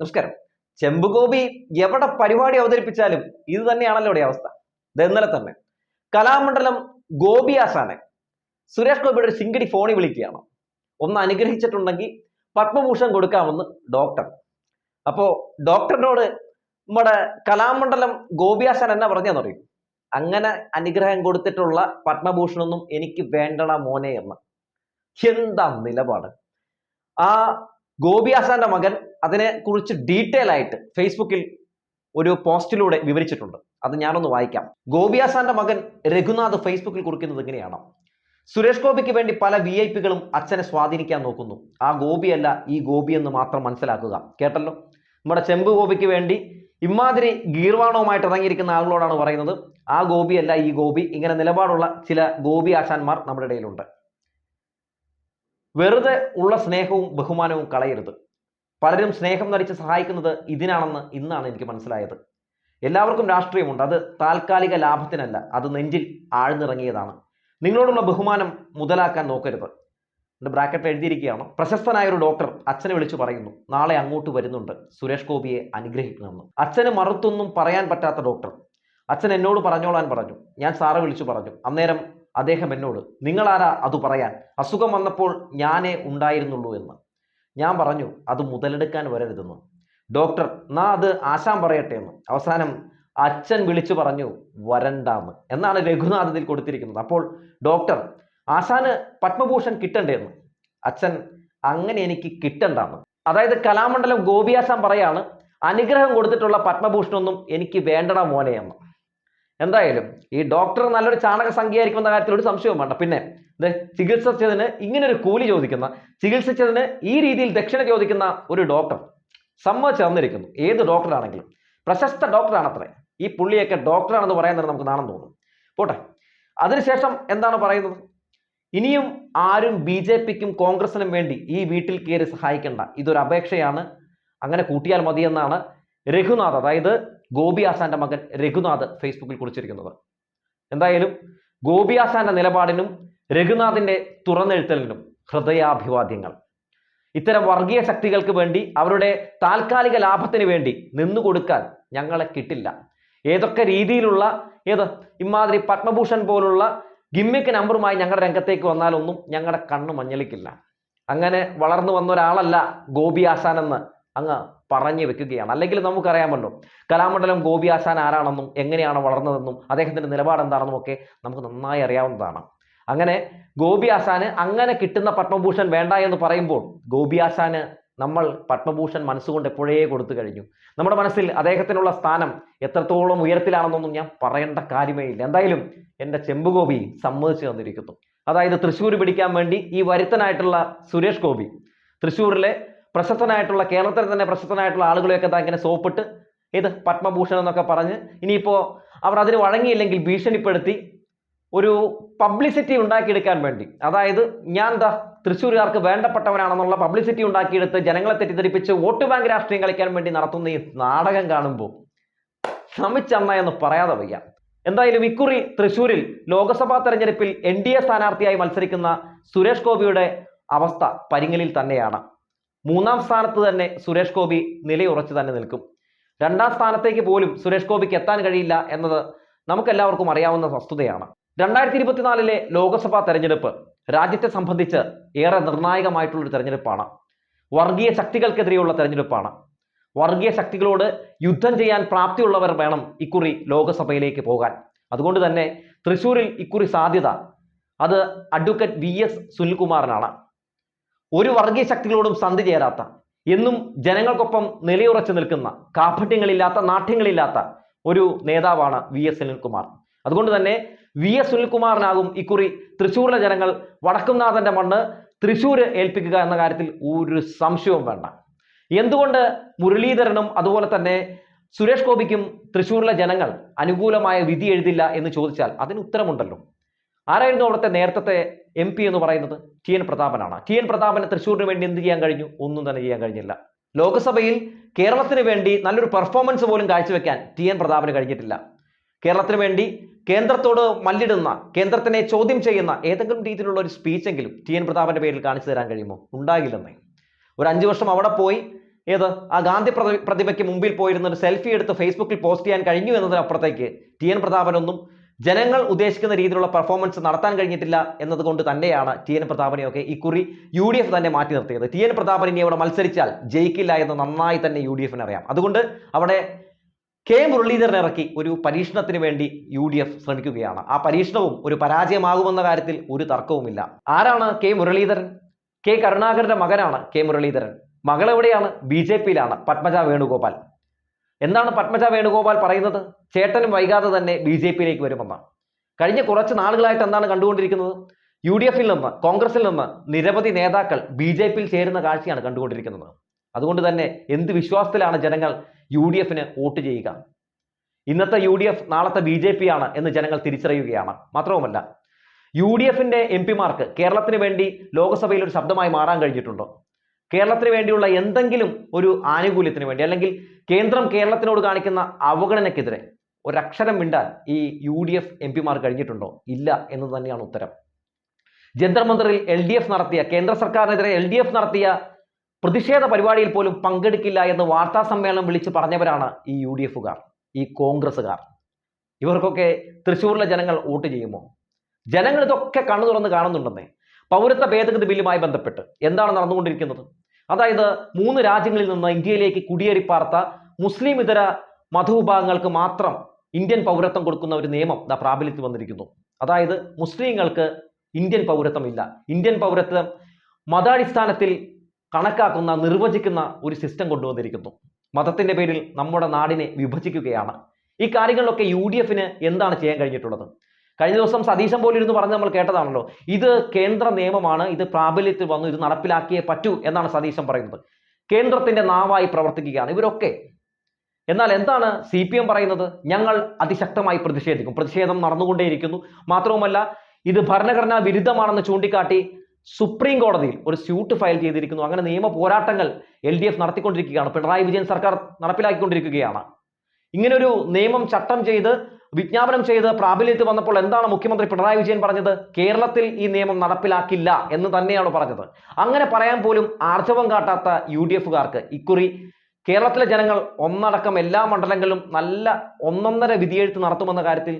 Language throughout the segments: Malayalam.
നമസ്കാരം. ചെമ്പുകോപി എവിടെ പരിപാടി അവതരിപ്പിച്ചാലും ഇത് തന്നെയാണല്ലോ ഇവിടെ അവസ്ഥ. ഇത് ഇന്നലെ തന്നെ കലാമണ്ഡലം ഗോപിയാസാണ് സുരേഷ് ഗോപിയുടെ ഒരു ശിങ്കടി ഫോണിൽ വിളിക്കുകയാണ്. ഒന്ന് അനുഗ്രഹിച്ചിട്ടുണ്ടെങ്കിൽ പത്മഭൂഷൺ കൊടുക്കാമെന്ന് ഡോക്ടർ. അപ്പോ ഡോക്ടറിനോട് നമ്മുടെ കലാമണ്ഡലം ഗോപിയാസൻ എന്നാ പറഞ്ഞാന്ന് പറയും അങ്ങനെ അനുഗ്രഹം കൊടുത്തിട്ടുള്ള പത്മഭൂഷണൊന്നും എനിക്ക് വേണ്ടണ മോനെ എന്ന്. എന്താ നിലപാട്? ആ ഗോപി ആസാന്റെ മകൻ അതിനെ കുറിച്ച് ഡീറ്റെയിൽ ആയിട്ട് ഫേസ്ബുക്കിൽ ഒരു പോസ്റ്റിലൂടെ വിവരിച്ചിട്ടുണ്ട്. അത് ഞാനൊന്ന് വായിക്കാം. ഗോപി ആസാന്റെ മകൻ രഘുനാഥ് ഫേസ്ബുക്കിൽ കുറിക്കുന്നത് ഇങ്ങനെയാണ് സുരേഷ് ഗോപിക്ക് വേണ്ടി പല വി ഐ പികളും അച്ഛനെ സ്വാധീനിക്കാൻ നോക്കുന്നു. ആ ഗോപിയല്ല ഈ ഗോപി എന്ന് മാത്രം മനസ്സിലാക്കുക. കേട്ടല്ലോ? നമ്മുടെ ചെമ്പു ഗോപിക്ക് വേണ്ടി ഇമാതിരി ഗീർവാണവുമായിട്ട് ഇറങ്ങിയിരിക്കുന്ന ആളുകളോടാണ് പറയുന്നത്. ആ ഗോപിയല്ല ഈ ഗോപി. ഇങ്ങനെ നിലപാടുള്ള ചില ഗോപി ആശാന്മാർ നമ്മുടെ ഇടയിലുണ്ട്. വെറുതെ ഉള്ള സ്നേഹവും ബഹുമാനവും കളയരുത്. പലരും സ്നേഹം നടിച്ച് സഹായിക്കുന്നത് ഇതിനാണെന്ന് ഇന്നാണ് എനിക്ക് മനസ്സിലായത്. എല്ലാവർക്കും രാഷ്ട്രീയമുണ്ട്. അത് താൽക്കാലിക ലാഭത്തിനല്ല അത് നെഞ്ചിൽ ആഴ്ന്നിറങ്ങിയതാണ്. നിങ്ങളോടുള്ള ബഹുമാനം മുതലാക്കാൻ നോക്കരുത്. എന്റെ ബ്രാക്കറ്റ് എഴുതിയിരിക്കുകയാണ്. പ്രശസ്തനായ ഒരു ഡോക്ടർ അച്ഛനെ വിളിച്ചു പറയുന്നു. നാളെ അങ്ങോട്ട് വരുന്നുണ്ട്. സുരേഷ് ഗോപിയെ അനുഗ്രഹിക്കണമെന്ന്. അച്ഛന് മറുത്തൊന്നും പറയാൻ പറ്റാത്ത ഡോക്ടർ. അച്ഛൻ എന്നോട് പറഞ്ഞോളാൻ പറഞ്ഞു. ഞാൻ സാറെ വിളിച്ചു പറഞ്ഞു. അന്നേരം അദ്ദേഹം എന്നോട് നിങ്ങളാരാ അത് പറയാൻ? അസുഖം വന്നപ്പോൾ ഞാനേ ഉണ്ടായിരുന്നുള്ളൂ എന്ന്. ഞാൻ പറഞ്ഞു അത് മുതലെടുക്കാൻ വരരുതെന്ന്. ഡോക്ടർ നാ അത് ആശാൻ പറയട്ടെ എന്ന്. അവസാനം അച്ഛൻ വിളിച്ചു പറഞ്ഞു വരണ്ടാന്ന്. എന്നാണ് രഘുനാഥ് ഇതിൽ കൊടുത്തിരിക്കുന്നത്. അപ്പോൾ ഡോക്ടർ ആശാന് പത്മഭൂഷൺ കിട്ടണ്ടേന്ന് അച്ഛൻ അങ്ങനെ എനിക്ക് കിട്ടണ്ടാന്ന്. അതായത് കലാമണ്ഡലം ഗോപിയാശാൻ പറയാണ് അനുഗ്രഹം കൊടുത്തിട്ടുള്ള പത്മഭൂഷണൊന്നും എനിക്ക് വേണ്ടട മോനെ എന്ന്. എന്തായാലും ഈ ഡോക്ടർ നല്ലൊരു ചാണക സംഖ്യയായിരിക്കുമെന്ന കാര്യത്തിൽ ഒരു സംശയവും വേണ്ട. പിന്നെ ചികിത്സിച്ചതിന് ഇങ്ങനെ ഒരു കൂലി ചോദിക്കുന്ന ചികിത്സിച്ചതിന് ഈ രീതിയിൽ ദക്ഷിണ ചോദിക്കുന്ന ഒരു ഡോക്ടർ സമ്മതിച്ച് ചേർന്നിരിക്കുന്നു ഏത് ഡോക്ടറാണെങ്കിലും പ്രശസ്ത ഡോക്ടറാണത്രേ ഈ പുള്ളിയൊക്കെ ഡോക്ടറാണെന്ന് പറയാൻ നമുക്ക് നാണം തോന്നും. പോട്ടെ. അതിനുശേഷം എന്താണ് പറയുന്നത്? ഇനിയും ആരും ബി ജെ പിക്കും കോൺഗ്രസിനും വേണ്ടി ഈ വീട്ടിൽ കയറി സഹായിക്കേണ്ട. ഇതൊരു അപേക്ഷയാണ്. അങ്ങനെ കൂട്ടിയാൽ മതിയെന്നാണ് രഘുനാഥ്. അതായത് ഗോപി ആസാന്റെ മകൻ രഘുനാഥ് ഫേസ്ബുക്കിൽ കുറിച്ചിരിക്കുന്നത്. എന്തായാലും ഗോപി ആസാന്റെ നിലപാടിനും രഘുനാഥിന്റെ തുറന്നെഴുത്തലിനും ഹൃദയാഭിവാദ്യങ്ങൾ. ഇത്തരം വർഗീയ ശക്തികൾക്ക് വേണ്ടി അവരുടെ താൽക്കാലിക ലാഭത്തിന് വേണ്ടി നിന്നുകൊടുക്കാൻ ഞങ്ങളെ കിട്ടില്ല. ഏതൊക്കെ രീതിയിലുള്ള ഏത് ഇമാതിരി പത്മഭൂഷൺ പോലുള്ള ഗിമ്മിക്ക് നമ്പറുമായി ഞങ്ങളുടെ രംഗത്തേക്ക് വന്നാലൊന്നും ഞങ്ങളുടെ കണ്ണ് മഞ്ഞളിക്കില്ല. അങ്ങനെ വളർന്നു വന്ന ഒരാളല്ല ഗോപി ആസാനെന്ന് അങ്ങ് പറഞ്ഞു വെക്കുകയാണ്. അല്ലെങ്കിൽ നമുക്കറിയാമല്ലോ കലാമണ്ഡലം ഗോപി ആശാൻ ആരാണെന്നും എങ്ങനെയാണ് വളർന്നതെന്നും അദ്ദേഹത്തിന്റെ നിലപാട് എന്താണെന്നും ഒക്കെ നമുക്ക് നന്നായി അറിയാവുന്നതാണ്. അങ്ങനെ ഗോപി ആശാന് അങ്ങനെ കിട്ടുന്ന പത്മഭൂഷൺ വേണ്ട എന്ന് പറയുമ്പോൾ ഗോപി ആശാന് നമ്മൾ പത്മഭൂഷൺ മനസ്സുകൊണ്ട് എപ്പോഴേ കൊടുത്തു കഴിഞ്ഞു? നമ്മുടെ മനസ്സിൽ അദ്ദേഹത്തിനുള്ള സ്ഥാനം എത്രത്തോളം ഉയരത്തിലാണെന്നൊന്നും ഞാൻ പറയേണ്ട കാര്യമേ ഇല്ല. എന്തായാലും എന്റെ ചെമ്പുഗോപി സമ്മതിച്ചു തന്നിരിക്കുന്നു. അതായത് തൃശ്ശൂർ പിടിക്കാൻ വേണ്ടി ഈ വരുത്തനായിട്ടുള്ള സുരേഷ് ഗോപി തൃശ്ശൂരിലെ പ്രശസ്തനായിട്ടുള്ള കേരളത്തിൽ തന്നെ പ്രശസ്തനായിട്ടുള്ള ആളുകളെയൊക്കെ താ ഇങ്ങനെ സോപ്പിട്ട് ഇത് പത്മഭൂഷൺ എന്നൊക്കെ പറഞ്ഞ് ഇനിയിപ്പോൾ അവർ അതിന് വഴങ്ങിയില്ലെങ്കിൽ ഭീഷണിപ്പെടുത്തി ഒരു പബ്ലിസിറ്റി ഉണ്ടാക്കിയെടുക്കാൻ വേണ്ടി. അതായത് ഞാൻ എന്താ തൃശ്ശൂരുകാർക്ക് വേണ്ടപ്പെട്ടവനാണെന്നുള്ള പബ്ലിസിറ്റി ഉണ്ടാക്കിയെടുത്ത് ജനങ്ങളെ തെറ്റിദ്ധരിപ്പിച്ച് വോട്ട് ബാങ്ക് രാഷ്ട്രീയം കളിക്കാൻ വേണ്ടി നടത്തുന്ന ഈ നാടകം കാണുമ്പോൾ ശ്രമിച്ചമ്മ എന്ന് പറയാതെ വയ്യ. എന്തായാലും ഇക്കുറി തൃശ്ശൂരിൽ ലോക്സഭാ തെരഞ്ഞെടുപ്പിൽ എൻ ഡി എ സ്ഥാനാർത്ഥിയായി മത്സരിക്കുന്ന സുരേഷ് ഗോപിയുടെ അവസ്ഥ പരിങ്ങലിൽ തന്നെയാണ്. മൂന്നാം സ്ഥാനത്ത് തന്നെ സുരേഷ് ഗോപി നിലയുറച്ചു തന്നെ നിൽക്കും. രണ്ടാം സ്ഥാനത്തേക്ക് പോലും സുരേഷ് ഗോപിക്ക് എത്താൻ കഴിയില്ല എന്നത് നമുക്കെല്ലാവർക്കും അറിയാവുന്ന വസ്തുതയാണ്. രണ്ടായിരത്തി ഇരുപത്തിനാലിലെ ലോക്സഭാ തെരഞ്ഞെടുപ്പ് രാജ്യത്തെ സംബന്ധിച്ച് ഏറെ നിർണായകമായിട്ടുള്ളൊരു തെരഞ്ഞെടുപ്പാണ്. വർഗീയ ശക്തികൾക്കെതിരെയുള്ള തെരഞ്ഞെടുപ്പാണ്. വർഗീയ ശക്തികളോട് യുദ്ധം ചെയ്യാൻ പ്രാപ്തിയുള്ളവർ വേണം ഇക്കുറി ലോക്സഭയിലേക്ക് പോകാൻ. അതുകൊണ്ട് തന്നെ തൃശ്ശൂരിൽ ഇക്കുറി സാധ്യത. അത് അഡ്വക്കേറ്റ് വി എസ് സുനിൽകുമാറിനാണ്. ഒരു വർഗീയ ശക്തികളോടും സന്ധി ചേരാത്ത എന്നും ജനങ്ങൾക്കൊപ്പം നിലയുറച്ചു നിൽക്കുന്ന കാപ്പട്യങ്ങളില്ലാത്ത നാട്യങ്ങളില്ലാത്ത ഒരു നേതാവാണ് വി എസ് സുനിൽകുമാർ. അതുകൊണ്ട് തന്നെ വി എസ് സുനിൽകുമാറിനാകും ഇക്കുറി തൃശ്ശൂരിലെ ജനങ്ങൾ വടക്കുംനാഥന്റെ മണ്ണ് തൃശ്ശൂര് ഏൽപ്പിക്കുക എന്ന കാര്യത്തിൽ ഒരു സംശയവും വേണ്ട. എന്തുകൊണ്ട് മുരളീധരനും അതുപോലെ തന്നെ സുരേഷ് ഗോപിക്കും തൃശ്ശൂരിലെ ജനങ്ങൾ അനുകൂലമായ വിധി എഴുതില്ല എന്ന് ചോദിച്ചാൽ അതിന് ഉത്തരമുണ്ടല്ലോ. ആരായിരുന്നു അവിടുത്തെ നേരത്തെ എം പി എന്ന് പറയുന്നത് ടി എൻ പ്രതാപനാണ്. ടി എൻ പ്രതാപന് തൃശ്ശൂരിന് വേണ്ടി എന്ത് ചെയ്യാൻ കഴിഞ്ഞു? ഒന്നും തന്നെ ചെയ്യാൻ കഴിഞ്ഞില്ല. ലോക്സഭയിൽ കേരളത്തിന് വേണ്ടി നല്ലൊരു പെർഫോമൻസ് പോലും കാഴ്ചവെക്കാൻ ടി എൻ പ്രതാപന് കഴിഞ്ഞിട്ടില്ല. കേരളത്തിന് വേണ്ടി കേന്ദ്രത്തോട് മല്ലിടുന്ന കേന്ദ്രത്തിനെ ചോദ്യം ചെയ്യുന്ന ഏതെങ്കിലും രീതിയിലുള്ള ഒരു സ്പീച്ചെങ്കിലും ടി എൻ പ്രതാപന്റെ പേരിൽ കാണിച്ചു തരാൻ കഴിയുമോ? ഉണ്ടാകില്ലെന്നേ. ഒരു അഞ്ചു വർഷം അവിടെ പോയി. ഏത്? ആ ഗാന്ധി പ്രതി- പ്രതിമയ്ക്ക് മുമ്പിൽ പോയിരുന്ന ഒരു സെൽഫി എടുത്ത് ഫേസ്ബുക്കിൽ പോസ്റ്റ് ചെയ്യാൻ കഴിഞ്ഞു എന്നതിനപ്പുറത്തേക്ക് ടി എൻ പ്രതാപനൊന്നും ജനങ്ങൾ ഉദ്ദേശിക്കുന്ന രീതിയിലുള്ള പെർഫോമൻസ് നടത്താൻ കഴിഞ്ഞിട്ടില്ല എന്നതുകൊണ്ട് തന്നെയാണ് ടി എൻ പ്രതാപനെയൊക്കെ ഇക്കുറി യു ഡി എഫ് തന്നെ മാറ്റി നിർത്തിയത്. ടി എൻ പ്രതാപൻ ഇനി അവിടെ മത്സരിച്ചാൽ ജയിക്കില്ല എന്ന് നന്നായി തന്നെ യു ഡി എഫിന് അറിയാം. അതുകൊണ്ട് അവിടെ കെ മുരളീധരനെ ഇറക്കി ഒരു പരീക്ഷണത്തിന് വേണ്ടി യു ഡി എഫ് ശ്രമിക്കുകയാണ്. ആ പരീക്ഷണവും ഒരു പരാജയമാകുമെന്ന കാര്യത്തിൽ ഒരു തർക്കവുമില്ല. ആരാണ് കെ മുരളീധരൻ? കെ കരുണാകരന്റെ മകനാണ് കെ മുരളീധരൻ. മകൾ എവിടെയാണ് ബി ജെ പിയിലാണ് പത്മജ വേണുഗോപാൽ. എന്താണ് പത്മജ വേണുഗോപാൽ പറയുന്നത്? ചേട്ടനും വൈകാതെ തന്നെ ബി ജെ പിയിലേക്ക് വരുമെന്നാണ്. കഴിഞ്ഞ കുറച്ച് നാളുകളായിട്ട് എന്താണ് കണ്ടുകൊണ്ടിരിക്കുന്നത്? യു ഡി എഫിൽ നിന്ന് കോൺഗ്രസിൽ നിന്ന് നിരവധി നേതാക്കൾ ബി ജെ പിയിൽ ചേരുന്ന കാഴ്ചയാണ് കണ്ടുകൊണ്ടിരിക്കുന്നത്. അതുകൊണ്ട് തന്നെ എന്ത് വിശ്വാസത്തിലാണ് ജനങ്ങൾ യു ഡി എഫിന് വോട്ട് ചെയ്യുക? ഇന്നത്തെ യു ഡി എഫ് നാളത്തെ ബി ജെ പി ആണ് എന്ന് ജനങ്ങൾ തിരിച്ചറിയുകയാണ്. മാത്രവുമല്ല യു ഡി എഫിന്റെ എം പിമാർക്ക് കേരളത്തിന് വേണ്ടി ലോക്സഭയിൽ ഒരു ശബ്ദമായി മാറാൻ കഴിഞ്ഞിട്ടുണ്ടോ. കേരളത്തിന് വേണ്ടിയുള്ള എന്തെങ്കിലും ഒരു ആനുകൂല്യത്തിന് വേണ്ടി അല്ലെങ്കിൽ കേന്ദ്രം കേരളത്തിനോട് കാണിക്കുന്ന അവഗണനയ്ക്കെതിരെ ഒരക്ഷരം മിണ്ടാൻ ഈ യു ഡി എഫ് എം പിമാർ കഴിഞ്ഞിട്ടുണ്ടോ? ഇല്ല എന്ന് തന്നെയാണ് ഉത്തരം. ജന്തർ മന്ദറിൽ എൽ ഡി എഫ് നടത്തിയ കേന്ദ്ര സർക്കാരിനെതിരെ എൽ ഡി എഫ് നടത്തിയ പ്രതിഷേധ പരിപാടിയിൽ പോലും പങ്കെടുക്കില്ല എന്ന് വാർത്താ സമ്മേളനം വിളിച്ച് പറഞ്ഞവരാണ് ഈ യു ഡി എഫുകാർ ഈ കോൺഗ്രസ്സുകാർ. ഇവർക്കൊക്കെ തൃശ്ശൂരിലെ ജനങ്ങൾ വോട്ട് ചെയ്യുമോ? ജനങ്ങൾ ഇതൊക്കെ കണ്ണു തുറന്ന് കാണുന്നുണ്ടെന്നേ. പൗരത്വ ഭേദഗതി ബില്ലുമായി ബന്ധപ്പെട്ട് എന്താണ് നടന്നുകൊണ്ടിരിക്കുന്നത്? അതായത് മൂന്ന് രാജ്യങ്ങളിൽ നിന്ന് ഇന്ത്യയിലേക്ക് കുടിയേറി പാർത്ത മുസ്ലിം ഇതര മതവിഭാഗങ്ങൾക്ക് മാത്രം ഇന്ത്യൻ പൗരത്വം കൊടുക്കുന്ന ഒരു നിയമം ദ പ്രാബല്യത്തിൽ വന്നിരിക്കുന്നു. അതായത് മുസ്ലിങ്ങൾക്ക് ഇന്ത്യൻ പൗരത്വം ഇല്ല ഇന്ത്യൻ പൗരത്വം മതാടിസ്ഥാനത്തിൽ കണക്കാക്കുന്ന നിർവചിക്കുന്ന ഒരു സിസ്റ്റം കൊണ്ടുവന്നിരിക്കുന്നു. മതത്തിന്റെ പേരിൽ നമ്മുടെ നാടിനെ വിഭജിക്കുകയാണ്. ഈ കാര്യങ്ങളിലൊക്കെ യു ഡി എഫിന് എന്താണ് ചെയ്യാൻ കഴിഞ്ഞിട്ടുള്ളത്? കഴിഞ്ഞ ദിവസം സതീശൻ പോലിരുന്ന് പറഞ്ഞ് നമ്മൾ കേട്ടതാണല്ലോ. ഇത് കേന്ദ്ര നിയമമാണ് ഇത് പ്രാബല്യത്തിൽ വന്നു ഇത് നടപ്പിലാക്കിയേ പറ്റൂ എന്നാണ് സതീശൻ പറയുന്നത്. കേന്ദ്രത്തിന്റെ നാവായി പ്രവർത്തിക്കുകയാണ് ഇവരൊക്കെ. എന്നാൽ എന്താണ് സി പി എം പറയുന്നത്? ഞങ്ങൾ അതിശക്തമായി പ്രതിഷേധിക്കും. പ്രതിഷേധം നടന്നുകൊണ്ടേയിരിക്കുന്നു. മാത്രവുമല്ല ഇത് ഭരണഘടനാ വിരുദ്ധമാണെന്ന് ചൂണ്ടിക്കാട്ടി സുപ്രീം കോടതിയിൽ ഒരു സ്യൂട്ട് ഫയൽ ചെയ്തിരിക്കുന്നു. അങ്ങനെ നിയമ പോരാട്ടങ്ങൾ എൽ ഡി എഫ് നടത്തിക്കൊണ്ടിരിക്കുകയാണ്. പിണറായി വിജയൻ സർക്കാർ നടപ്പിലാക്കിക്കൊണ്ടിരിക്കുകയാണ്. ഇങ്ങനൊരു നിയമം ചട്ടം ചെയ്ത് വിജ്ഞാപനം ചെയ്ത് പ്രാബല്യത്തിൽ വന്നപ്പോൾ എന്താണ് മുഖ്യമന്ത്രി പിണറായി വിജയൻ പറഞ്ഞത്? കേരളത്തിൽ ഈ നിയമം നടപ്പിലാക്കില്ല എന്ന് തന്നെയാണ് പറഞ്ഞത്? അങ്ങനെ പറയാൻ പോലും ആർജവം കാട്ടാത്ത യു ഡി എഫുകാർക്ക് ഇക്കുറി കേരളത്തിലെ ജനങ്ങൾ ഒന്നടക്കം എല്ലാ മണ്ഡലങ്ങളിലും നല്ല ഒന്നൊന്നര വിധിയെഴുത്ത് നടത്തുമെന്ന കാര്യത്തിൽ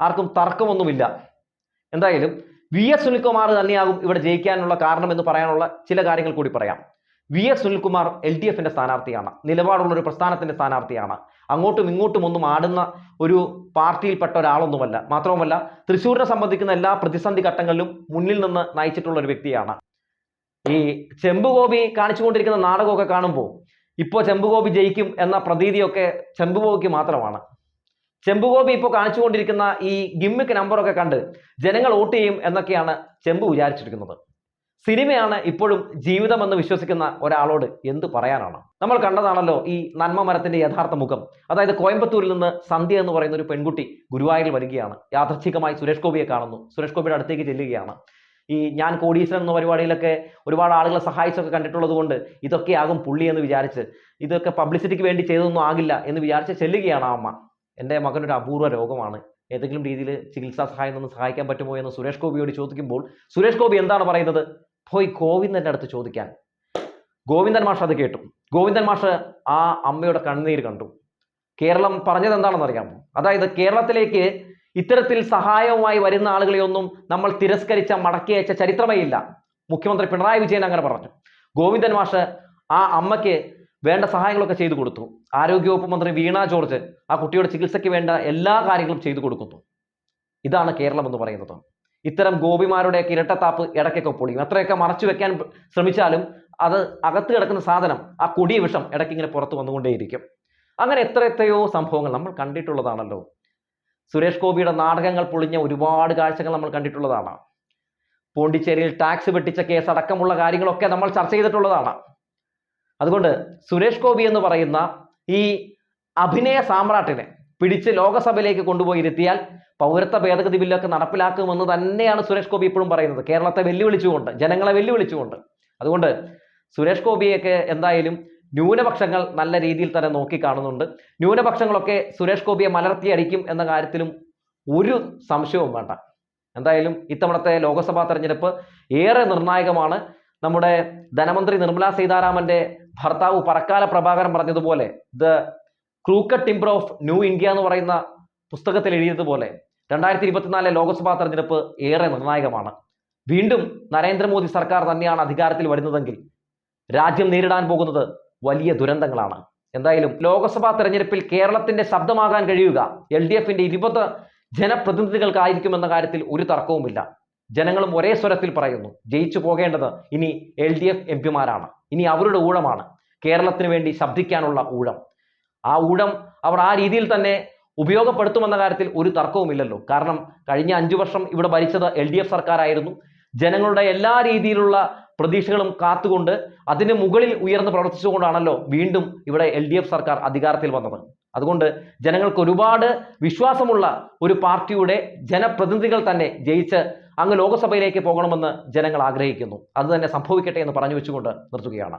ആർക്കും തർക്കമൊന്നുമില്ല. എന്തായാലും വി എസ് സുനിൽകുമാർ തന്നെയാകും ഇവിടെ ജയിക്കാനുള്ള കാരണമെന്ന് പറയാനുള്ള ചില കാര്യങ്ങൾ കൂടി പറയാം. V S Sunilkumar L D എഫിന്റെ സ്ഥാനാർത്ഥിയാണ്. നിലപാടുള്ള ഒരു പ്രസ്ഥാനത്തിന്റെ സ്ഥാനാർത്ഥിയാണ്. അങ്ങോട്ടും ഇങ്ങോട്ടും ഒന്നും ആടുന്ന ഒരു പാർട്ടിയിൽപ്പെട്ട ഒരാളൊന്നുമല്ല. മാത്രവുമല്ല തൃശ്ശൂരിനെ സംബന്ധിക്കുന്ന എല്ലാ പ്രതിസന്ധി ഘട്ടങ്ങളിലും മുന്നിൽ നിന്ന് നയിച്ചിട്ടുള്ള ഒരു വ്യക്തിയാണ്. ഈ ചെമ്പുഗോപി കാണിച്ചുകൊണ്ടിരിക്കുന്ന നാടകമൊക്കെ കാണുമ്പോൾ ഇപ്പോൾ ചെമ്പുഗോപി ജയിക്കും എന്ന പ്രതീതിയൊക്കെ ചെമ്പുഗോപിക്ക് മാത്രമാണ്. ചെമ്പുഗോപി ഇപ്പോൾ കാണിച്ചുകൊണ്ടിരിക്കുന്ന ഈ ഗിമ്മിക്ക് നമ്പറൊക്കെ കണ്ട് ജനങ്ങൾ വോട്ട് ചെയ്യും എന്നൊക്കെയാണ് ചെമ്പ് വിചാരിച്ചിരിക്കുന്നത്. സിനിമയാണ് ഇപ്പോഴും ജീവിതമെന്ന് വിശ്വസിക്കുന്ന ഒരാളോട് എന്ത് പറയാനാണ്? നമ്മൾ കണ്ടതാണല്ലോ ഈ നന്മ മരത്തിന്റെ യഥാർത്ഥ മുഖം. അതായത് കോയമ്പത്തൂരിൽ നിന്ന് സന്ധ്യ എന്ന് പറയുന്ന ഒരു പെൺകുട്ടി ഗുരുവായൂരിൽ വരികയാണ്. യാദർച്ഛികമായി സുരേഷ് ഗോപിയെ കാണുന്നു. സുരേഷ് ഗോപിയുടെ അടുത്തേക്ക് ചെല്ലുകയാണ്. ഈ ഞാൻ കോടീശ്വരൻ എന്ന പരിപാടിയിലൊക്കെ ഒരുപാട് ആളുകളെ സഹായിച്ചൊക്കെ കണ്ടിട്ടുള്ളത് കൊണ്ട് ഇതൊക്കെ ആകും പുള്ളി എന്ന് വിചാരിച്ച് ഇതൊക്കെ പബ്ലിസിറ്റിക്ക് വേണ്ടി ചെയ്തൊന്നും ആകില്ല എന്ന് വിചാരിച്ച് ചെല്ലുകയാണ് ആ അമ്മ. എന്റെ മകനൊരു അപൂർവ രോഗമാണ്. ഏതെങ്കിലും രീതിയിൽ ചികിത്സാ സഹായം നിന്ന് സഹായിക്കാൻ പറ്റുമോ എന്ന് സുരേഷ് ഗോപിയോട് ചോദിക്കുമ്പോൾ സുരേഷ് ഗോപി എന്താണ് പറയുന്നത്? പോയി ഗോവിന്ദന്റെ അടുത്ത് ചോദിക്കാൻ. ഗോവിന്ദൻ മാഷ് അത് കേട്ടു. ഗോവിന്ദൻ മാഷ് ആ അമ്മയുടെ കണ്ണീർ കണ്ടു. കേരളം പറഞ്ഞത് എന്താണെന്ന് അറിയാമോ അതായത് കേരളത്തിലേക്ക് ഇത്തരത്തിൽ സഹായവുമായി വരുന്ന ആളുകളെയൊന്നും നമ്മൾ തിരസ്കരിച്ച മടക്കി അയച്ച ചരിത്രമേ ഇല്ല മുഖ്യമന്ത്രി പിണറായി വിജയൻ അങ്ങനെ പറഞ്ഞു. ഗോവിന്ദൻ മാഷ് ആ അമ്മയ്ക്ക് വേണ്ട സഹായങ്ങളൊക്കെ ചെയ്തു കൊടുത്തു. ആരോഗ്യവകുപ്പ് മന്ത്രി വീണ ജോർജ് ആ കുട്ടിയുടെ ചികിത്സയ്ക്ക് വേണ്ട എല്ലാ കാര്യങ്ങളും ചെയ്തു കൊടുക്കുന്നു. ഇതാണ് കേരളം എന്ന് പറയുന്നത്. ഇത്തരം ഗോപിമാരുടെയൊക്കെ ഇരട്ടത്താപ്പ് ഇടയ്ക്കൊക്കെ പൊളിയും. അത്രയൊക്കെ മറച്ചു വെക്കാൻ ശ്രമിച്ചാലും അത് അകത്ത് കിടക്കുന്ന സാധനം ആ കൊടിയ വിഷം ഇടയ്ക്ക് ഇങ്ങനെ പുറത്ത് വന്നുകൊണ്ടേയിരിക്കും. അങ്ങനെ എത്ര എത്രയോ സംഭവങ്ങൾ നമ്മൾ കണ്ടിട്ടുള്ളതാണല്ലോ. സുരേഷ് ഗോപിയുടെ നാടകങ്ങൾ പൊളിഞ്ഞ ഒരുപാട് കാഴ്ചകൾ നമ്മൾ കണ്ടിട്ടുള്ളതാണ്. പോണ്ടിച്ചേരിയിൽ ടാക്സ് വെട്ടിച്ച കേസ് അടക്കമുള്ള കാര്യങ്ങളൊക്കെ നമ്മൾ ചർച്ച ചെയ്തിട്ടുള്ളതാണ്. അതുകൊണ്ട് സുരേഷ് ഗോപി എന്ന് പറയുന്ന ഈ അഭിനയ സാമ്രാട്ടിനെ പിടിച്ച് ലോകസഭയിലേക്ക് കൊണ്ടുപോയി ഇരുത്തിയാൽ പൗരത്വ ഭേദഗതി ബില്ലൊക്കെ നടപ്പിലാക്കുമെന്ന് തന്നെയാണ് സുരേഷ് ഗോപി ഇപ്പോഴും പറയുന്നത്. കേരളത്തെ വെല്ലുവിളിച്ചുകൊണ്ട് ജനങ്ങളെ വെല്ലുവിളിച്ചുകൊണ്ട്. അതുകൊണ്ട് സുരേഷ് ഗോപിയൊക്കെ എന്തായാലും ന്യൂനപക്ഷങ്ങൾ നല്ല രീതിയിൽ തന്നെ നോക്കി കാണുന്നുണ്ട് ന്യൂനപക്ഷങ്ങളൊക്കെ സുരേഷ് ഗോപിയെ മലർത്തിയടിക്കും എന്ന കാര്യത്തിലും ഒരു സംശയവും വേണ്ട. എന്തായാലും ഇത്തവണത്തെ ലോക്സഭാ തെരഞ്ഞെടുപ്പ് ഏറെ നിർണായകമാണ്. നമ്മുടെ ധനമന്ത്രി നിർമ്മലാ സീതാരാമന്റെ ഭർത്താവ് പറക്കാല പ്രഭാകരൻ പറഞ്ഞതുപോലെ the crooked timber of new India എന്ന് പറയുന്ന പുസ്തകത്തിൽ എഴുതിയതുപോലെ രണ്ടായിരത്തി ഇരുപത്തിനാലിലെ ലോക്സഭാ തെരഞ്ഞെടുപ്പ് ഏറെ നിർണായകമാണ്. വീണ്ടും നരേന്ദ്രമോദി സർക്കാർ തന്നെയാണ് അധികാരത്തിൽ വരുന്നതെങ്കിൽ രാജ്യം നേരിടാൻ പോകുന്നത് വലിയ ദുരന്തങ്ങളാണ്. എന്തായാലും ലോക്സഭാ തെരഞ്ഞെടുപ്പിൽ കേരളത്തിന്റെ ശബ്ദമാകാൻ കഴിയുക എൽ ഡി എഫിന്റെ ഇരുപത് ജനപ്രതിനിധികൾക്കായിരിക്കുമെന്ന കാര്യത്തിൽ ഒരു തർക്കവുമില്ല. ജനങ്ങളും ഒരേ സ്വരത്തിൽ പറയുന്നു ജയിച്ചു പോകേണ്ടത് ഇനി എൽ ഡി എഫ് എം പിമാരാണ്. ഇനി അവരുടെ ഊഴമാണ്. കേരളത്തിന് വേണ്ടി ശബ്ദിക്കാനുള്ള ഊഴം. ആ ഊഴം അവർ ആ രീതിയിൽ തന്നെ ഉപയോഗപ്പെടുത്തുമെന്ന കാര്യത്തിൽ ഒരു തർക്കവുമില്ലല്ലോ. കാരണം കഴിഞ്ഞ അഞ്ചു വർഷം ഇവിടെ ഭരിച്ചത് എൽ ഡി എഫ് സർക്കാരായിരുന്നു. ജനങ്ങളുടെ എല്ലാ രീതിയിലുള്ള പ്രതീക്ഷകളും കാത്തുകൊണ്ട് അതിന് മുകളിൽ ഉയർന്ന് പ്രവർത്തിച്ചുകൊണ്ടാണല്ലോ വീണ്ടും ഇവിടെ എൽ ഡി എഫ് സർക്കാർ അധികാരത്തിൽ വന്നത്. അതുകൊണ്ട് ജനങ്ങൾക്ക് ഒരുപാട് വിശ്വാസമുള്ള ഒരു പാർട്ടിയുടെ ജനപ്രതിനിധികൾ തന്നെ ജയിച്ച് അങ്ങ് ലോകസഭയിലേക്ക് പോകണമെന്ന് ജനങ്ങൾ ആഗ്രഹിക്കുന്നു. അത് തന്നെ സംഭവിക്കട്ടെ എന്ന് പറഞ്ഞു വെച്ചുകൊണ്ട് നിർത്തുകയാണ്.